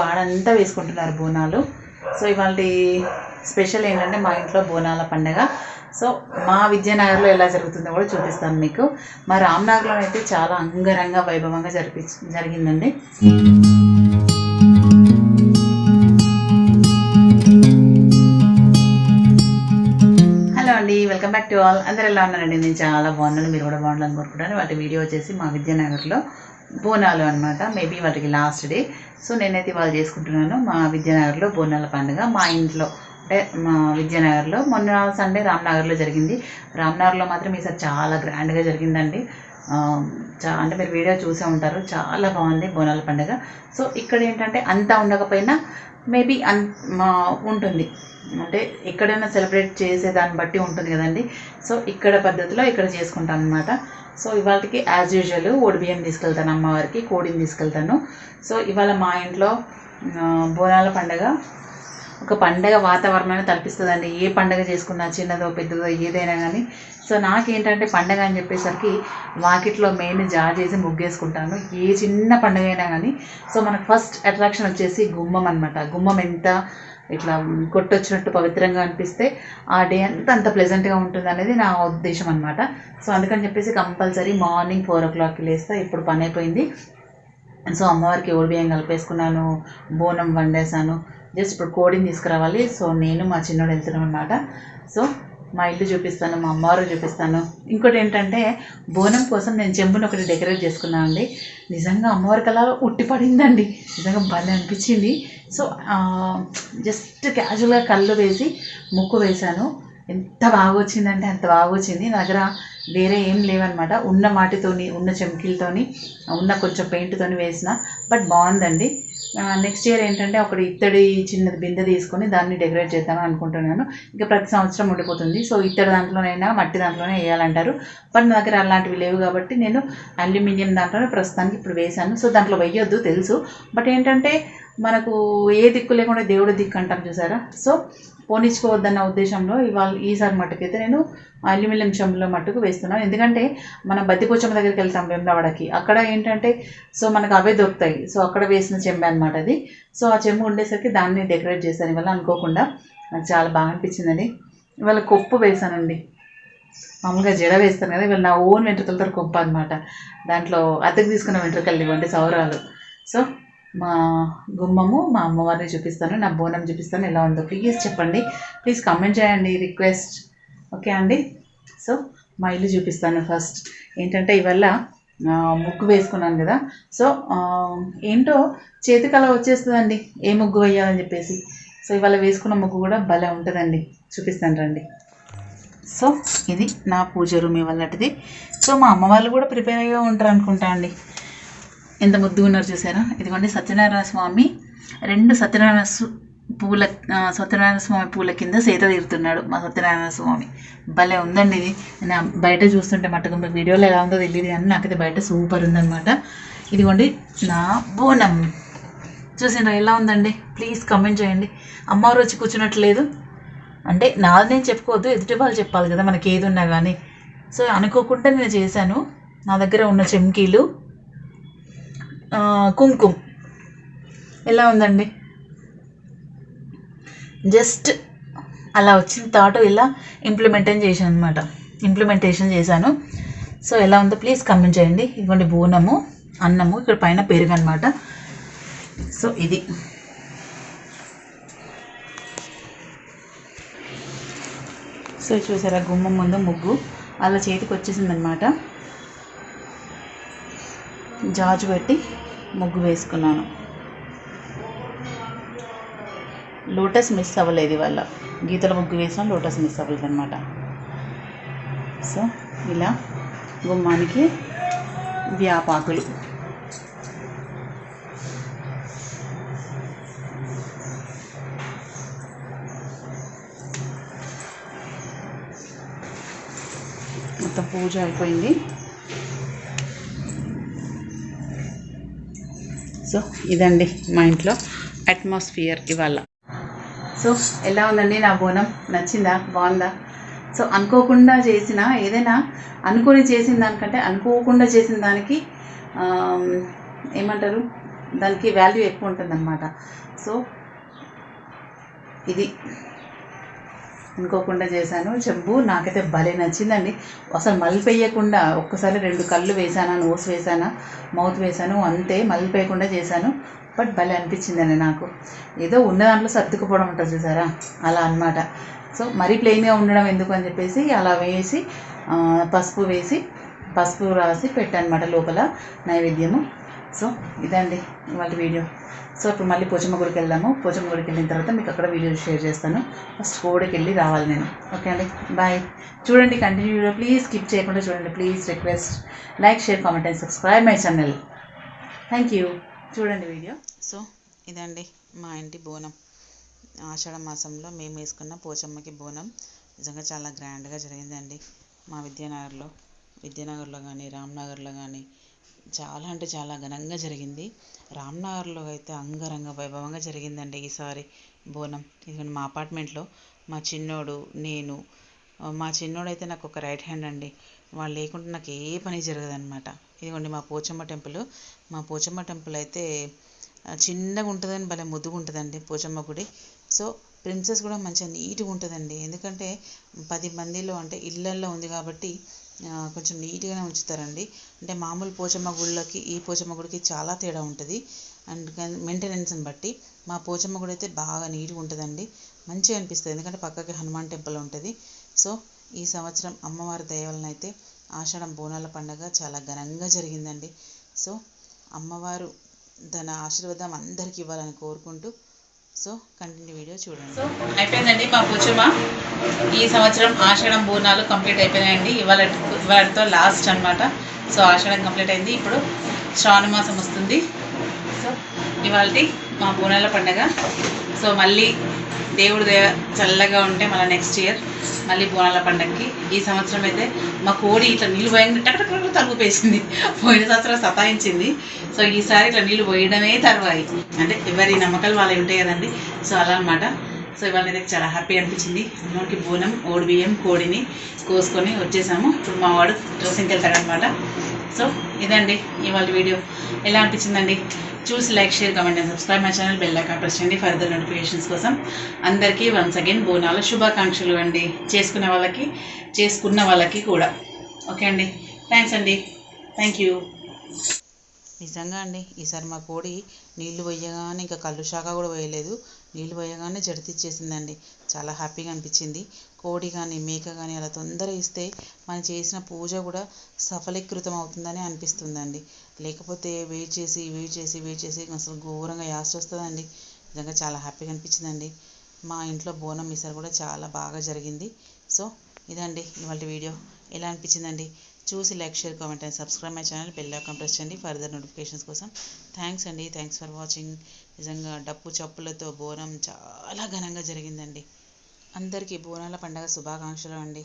వాడంతా వేసుకుంటున్నారు బోనాలు. సో ఇవాళ స్పెషల్ ఏంటంటే మా ఇంట్లో బోనాల పండగ. సో మా విద్యానగర్లో ఎలా జరుగుతుందో కూడా చూపిస్తాను మీకు. మా రామ్నగర్లో అయితే చాలా అంగరంగ వైభవంగా జరిపి జరిగిందండి. హలో అండి వెల్కమ్ బ్యాక్ టు ఆల్. అందరు ఎలా ఉన్నారండి? నేను చాలా బాగున్నాను. మీరు కూడా బాగుండాలని కోరుకుంటాను వాటి వీడియో వచ్చేసి మా విద్యానగర్లో బోనాలు అనమాట మేబీ వాటికి లాస్ట్ డే సో నేనైతే వాళ్ళు చేసుకుంటున్నాను మా విద్యానగర్లో బోనాల పండుగ. మా ఇంట్లో అంటే మా విద్యానగర్లో మొన్న సండే రామ్నగర్లో జరిగింది. రామ్నగర్లో మాత్రం ఈసారి చాలా గ్రాండ్గా జరిగిందండి. చా అంటే మీరు వీడియో చూసే ఉంటారు. చాలా బాగుంది బోనాల పండుగ. సో ఇక్కడ ఏంటంటే అంతా ఉండకపోయినా మేబీ అన్ మా ఉంటుంది. అంటే ఎక్కడైనా సెలబ్రేట్ చేసే దాన్ని బట్టి ఉంటుంది కదండి. సో ఇక్కడ పద్ధతిలో ఇక్కడ చేసుకుంటాం అనమాట సో ఇవాళకి యాజ్ యూజువల్ ఓడి బియ్యం తీసుకెళ్తాను అమ్మవారికి కోడిని తీసుకెళ్తాను. సో ఇవాళ మా ఇంట్లో బోనాల పండగ ఒక పండగ వాతావరణాన్ని తలపిస్తుందండి. ఏ పండగ చేసుకున్నా చిన్నదో పెద్దదో ఏదైనా కానీ సో నాకేంటంటే పండగ అని చెప్పేసరికి వాకిట్లో మెయిన్ జార్ చేసి ముగ్గేసుకుంటాను. ఏ చిన్న పండగ అయినా కానీ సో మనకు ఫస్ట్ అట్రాక్షన్ వచ్చేసి గుమ్మం అనమాట గుమ్మం ఎంత ఇట్లా కొట్టొచ్చినట్టు పవిత్రంగా అనిపిస్తే ఆ డే అంతా అంత ప్లెజెంట్గా ఉంటుంది అనేది నా ఉద్దేశం అనమాట సో అందుకని చెప్పేసి కంపల్సరీ మార్నింగ్ ఫోర్ ఓ క్లాక్కి లేస్తా. ఇప్పుడు పని అయిపోయింది సో అమ్మవారికి ఓడిబియ్యం కలిపేసుకున్నాను. బోనం వండేసాను జస్ట్ ఇప్పుడు కోడిని తీసుకురావాలి. సో నేను మా చిన్నోడు వెళ్తున్నాం అనమాట సో మా ఇల్లు చూపిస్తాను మా అమ్మవారు చూపిస్తాను. ఇంకోటి ఏంటంటే బోనం కోసం నేను చెంబుని ఒకటి డెకరేట్ చేసుకున్నాను అండి. నిజంగా అమ్మవారికి అలా ఉట్టి పడిందండి. నిజంగా భలే అనిపించింది. సో జస్ట్ క్యాజువల్గా కళ్ళు వేసి ముక్కు వేశాను. ఎంత బాగా వచ్చిందంటే అంత బాగా వచ్చింది. నా దగ్గర వేరే ఏం లేవన్నమాట. ఉన్న మాటితోని ఉన్న చెంకిలతోని ఉన్న కొంచెం పెయింట్తోని వేసిన. బట్ బాగుందండి. నెక్స్ట్ ఇయర్ ఏంటంటే ఒకటి ఇత్తడి చిన్నది బిందె తీసుకొని దాన్ని డెకరేట్ చేద్దామని అనుకుంటున్నాను. ఇంకా ప్రతి సంవత్సరం ఉండిపోతుంది. సో ఇత్తడి దాంట్లోనైనా మట్టి దాంట్లోనే వేయాలంటారు. బట్ నా దగ్గర అలాంటివి లేవు కాబట్టి నేను అల్యూమినియం దాంట్లోనే ప్రస్తుతానికి ఇప్పుడు వేశాను. సో దాంట్లో వేయొద్దు తెలుసు. బట్ ఏంటంటే మనకు ఏ దిక్కు లేకుండా దేవుడి దిక్కు అంటాం చూసారా? సో పోనిచ్చుకోవద్దన్న ఉద్దేశంలో ఇవాళ ఈసారి మట్టుకైతే నేను అల్యూమినియం చెంబులో మట్టుకు వేస్తున్నాను ఎందుకంటే మన బద్దిపోచమ్మ దగ్గరికి వెళ్తాం వెమ్లవాడకి. అక్కడ ఏంటంటే సో మనకు అవే దొరుకుతాయి. సో అక్కడ వేసిన చెంబు అనమాట అది. సో ఆ చెంబు ఉండేసరికి దాన్ని డెకరేట్ చేశాను. ఇవాళ అనుకోకుండా నాకు చాలా బాగా అనిపించిందండి. ఇవాళ కొప్పు వేసానండి మామూలుగా జడ వేస్తాను కదా ఇవాళ నా ఓన్ వెంట్రుకలతో కొప్పు అనమాట దాంట్లో అద్దెకు తీసుకున్న వెంట్రుకలు ఇవ్వండి సౌరాలు. సో మా గుమ్మము మా అమ్మవారిని చూపిస్తాను నా బోనం చూపిస్తాను ఎలా ఉందో. ప్లీజ్ చెప్పండి. ప్లీజ్ కామెంట్ చేయండి రిక్వెస్ట్ ఓకే అండి? సో మా ఇల్లు చూపిస్తాను ఫస్ట్ ఏంటంటే ఇవల్ల ముగ్గు వేసుకున్నాను కదా. సో ఏంటో చేతికి వచ్చేస్తుందండి. ఏ ముగ్గు వేయాలని చెప్పేసి. సో ఇవాళ వేసుకున్న ముగ్గు కూడా భలే ఉంటుందండి. చూపిస్తాను రండి. సో ఇది నా పూజ రూమ్ ఇవాళటిది. సో మా అమ్మ వాళ్ళు కూడా ప్రిపేర్ అయ్యే ఉంటారు అనుకుంటా అండి. ఎంత ముద్దుగా ఉన్నారు చూసారా? ఇదిగోండి సత్యనారాయణ స్వామి రెండు సత్యనారాయణ పూల సత్యనారాయణ స్వామి పూల కింద సేత తీరుతున్నాడు మా సత్యనారాయణ స్వామి. భలే ఉందండి ఇది. నా బయట చూస్తుంటే మట్టుకు మీకు వీడియోలో ఎలా ఉందో తెలియదు కానీ నాకైతే బయట సూపర్ ఉందనమాట ఇదిగోండి నా బోనం. చూసినా ఎలా ఉందండి? ప్లీజ్ కమెంట్ చేయండి. అమ్మవారు వచ్చి కూర్చున్నట్లేదు. అంటే నాది నేను చెప్పుకోవద్దు ఎదుటి వాళ్ళు చెప్పాలి కదా మనకి ఏది ఉన్నా కానీ సో అనుకోకుండా నేను చేశాను. నా దగ్గర ఉన్న చెంకీలు కుంకుమ. ఎలా ఉందండి? జస్ట్ అలా వచ్చిన థాట్ ఇలా ఇంప్లిమెంటేషన్ చేశాను అనమాట ఇంప్లిమెంటేషన్ చేశాను. సో ఎలా ఉందో ప్లీజ్ కమెంట్ చేయండి. ఇదిగోండి బోనము అన్నము ఇక్కడ పైన పెరుగు అనమాట సో ఇది. సో చూసారా గుమ్మం ముందు ముగ్గు. అలా చేతికి వచ్చేసింది అనమాట జాజు పెట్టి ముగ్గు వేసుకున్నాను. లోటస్ మిస్ అవ్వలేదు ఇవాళ. గీతల ముగ్గు వేసిన లోటస్ మిస్ అవ్వలేదు అనమాట సో ఇలా గుమ్మానికి వ్యాపాకులు. మొత్తం పూజ అయిపోయింది. సో ఇదండి మా ఇంట్లో అట్మాస్ఫియర్ ఇవాళ. సో ఎలా ఉందండి నా బోనం? నచ్చిందా? బాగుందా? సో అనుకోకుండా చేసిన ఏదైనా అనుకొని చేసిన దానికంటే అనుకోకుండా చేసిన దానికి ఏమంటారు? దానికి వాల్యూ ఎక్కువ ఉంటుందన్నమాట. సో ఇది అనుకోకుండా చేశాను. చెంబు నాకైతే భలే నచ్చిందండి. అసలు మలిపేయకుండా ఒక్కసారి రెండు కళ్ళు వేసానా నోస్ వేసానా మౌత్ వేసాను అంతే మలిపేయకుండా చేశాను. బట్ భలే అనిపించిందండి నాకు. ఏదో ఉన్న దాంట్లో సర్దుకుపోవడం ఉంటుంది చూసారా? అలా అన్నమాట. సో మరీ ప్లెయిన్గా ఉండడం ఎందుకు అని చెప్పేసి అలా వేసి పసుపు వేసి పసుపు రాసి పెట్టానమాట లోపల నైవేద్యము. సో ఇదండి ఇవాళ వీడియో. సో ఇప్పుడు మళ్ళీ పోచమ్మ గుడికి వెళ్దాము. పోచమ్మ గుడికి వెళ్ళిన తర్వాత మీకు అక్కడ వీడియో షేర్ చేస్తాను. ఫస్ట్ కోడికి వెళ్ళి రావాలి నేను. ఓకే అండి? బాయ్. చూడండి కంటిన్యూ వీడియో. ప్లీజ్ స్కిప్ చేయకుండా చూడండి. Please request. Like share comment and subscribe my channel. Thank you. చూడండి వీడియో. సో ఇదండి మా ఇంటి బోనం. ఆషాఢ మాసంలో మేము వేసుకున్న పోచమ్మకి బోనం. నిజంగా చాలా గ్రాండ్గా జరిగిందండి. మా విద్యానగర్లో విద్యానగర్లో కానీ రామ్నగర్లో కానీ చాలా అంటే చాలా ఘనంగా జరిగింది. రామ్నగర్లో అయితే అంగరంగ వైభవంగా జరిగిందండి ఈసారి బోనం. ఇదిగోండి మా అపార్ట్మెంట్లో మా చిన్నోడు నేను మా చిన్నోడైతే నాకు ఒక రైట్ హ్యాండ్ అండి. వాళ్ళు లేకుంటే నాకు ఏ పని జరగదనమాట ఇదిగోండి మా పోచమ్మ టెంపుల్. మా పోచమ్మ టెంపుల్ అయితే చిన్నగా ఉంటుందని భలే ముద్దుగా ఉంటుందండి పోచమ్మ గుడి. సో ప్రిన్సెస్ కూడా మంచిగా నీట్గా ఉంటుందండి. ఎందుకంటే పది మందిలో అంటే ఇళ్ళల్లో ఉంది కాబట్టి కొంచెం నీట్గానే ఉంచుతారండి. అంటే మామూలు పోచమ్మ గుళ్ళకి ఈ పోచమ్మ గుడికి చాలా తేడా ఉంటుంది. అండ్ మెయింటెనెన్స్ని బట్టి మా పోచమ్మ గుడి అయితే బాగా నీట్గా ఉంటుందండి. మంచిగా అనిపిస్తుంది. ఎందుకంటే పక్కకి హనుమాన్ టెంపుల్ ఉంటుంది. సో ఈ సంవత్సరం అమ్మవారి దయ అయితే ఆషాఢం బోనాల పండుగ చాలా ఘనంగా జరిగిందండి. సో అమ్మవారు తన ఆశీర్వాదం అందరికీ ఇవ్వాలని కోరుకుంటూ సో కంటిన్యూ వీడియో చూడండి. సో అయిపోయిందండి మా పూచమ్మ ఈ సంవత్సరం ఆషాఢం బోనాలు కంప్లీట్ అయిపోయినాయండి. ఇవాళ ఇవాళతో లాస్ట్ అన్నమాట. సో ఆషాఢం కంప్లీట్ అయింది. ఇప్పుడు శ్రావణ మాసం వస్తుంది. సో ఇవాళ మా బోనాల పండగ. సో మళ్ళీ దేవుడి దయ చల్లగా ఉంటే మళ్ళీ నెక్స్ట్ ఇయర్ మళ్ళీ బోనాల పండగకి ఈ సంవత్సరం అయితే మా కోడి ఇట్లా నీళ్ళు భయంగా టక్ తలుపు పేసింది పోయిన సంవత్సరం సతాయించింది. సో ఈసారి ఇట్లా నీళ్ళు పోయడమే తర్వాయి. అంటే ఎవరి నమ్మకాలు వాళ్ళవి ఉంటాయి కదండి. సో అలా అన్నమాట. సో ఇవాళ అయితే చాలా హ్యాపీ అనిపించింది. అమ్మకి బోనం ఓడి బియ్యం కోడిని కోసుకొని వచ్చేసాము. ఇప్పుడు మా వాడు డ్రెస్సింగ్కి వెళ్తాడనమాట సో ఇదండి ఇవాళ వీడియో. ఎలా అనిపించిందండి? చూసి like share comment and subscribe my channel. Bell icon press చేయండి ఫర్దర్ నోటిఫికేషన్స్ కోసం. అందరికీ వన్స్ అగైన్ బోనాల శుభాకాంక్షలు అండి. చేసుకునే వాళ్ళకి చేసుకున్న వాళ్ళకి కూడా. ఓకే అండి? థ్యాంక్స్ అండి థ్యాంక్ యూ నిజంగా అండి ఈసారి మా కోడి నీళ్ళు పోయగానే ఇంకా కళ్ళు శాఖ కూడా పోయలేదు. నీళ్ళు పోయగానే జడితిచ్చేసిందండి చాలా హ్యాపీగా అనిపించింది. కోడి కానీ మేక కానీ అలా తొందర ఇస్తే మనం చేసిన పూజ కూడా సఫలీకృతం అవుతుందని అనిపిస్తుందండి. లేకపోతే వెయిట్ చేసి వెయిట్ చేసి వెయిట్ చేసి అసలు ఘోరంగా యాస్ట్ వస్తుందండి. నిజంగా చాలా హ్యాపీగా అనిపించిందండి. మా ఇంట్లో బోనం ఈసారి కూడా చాలా బాగా జరిగింది. సో ఇదండి ఇవాళ వీడియో. ఎలా అనిపించిందండి? చూసి like share comment and subscribe my channel bell icon press చేయండి ఫర్దర్ నోటిఫికేషన్స్ కోసం. థ్యాంక్స్ అండి. థ్యాంక్స్ ఫర్ వాచింగ్ నిజంగా డప్పు చప్పులతో బోనం చాలా ఘనంగా జరిగిందండి. అందరికీ బోనాల పండగ శుభాకాంక్షలు అండి.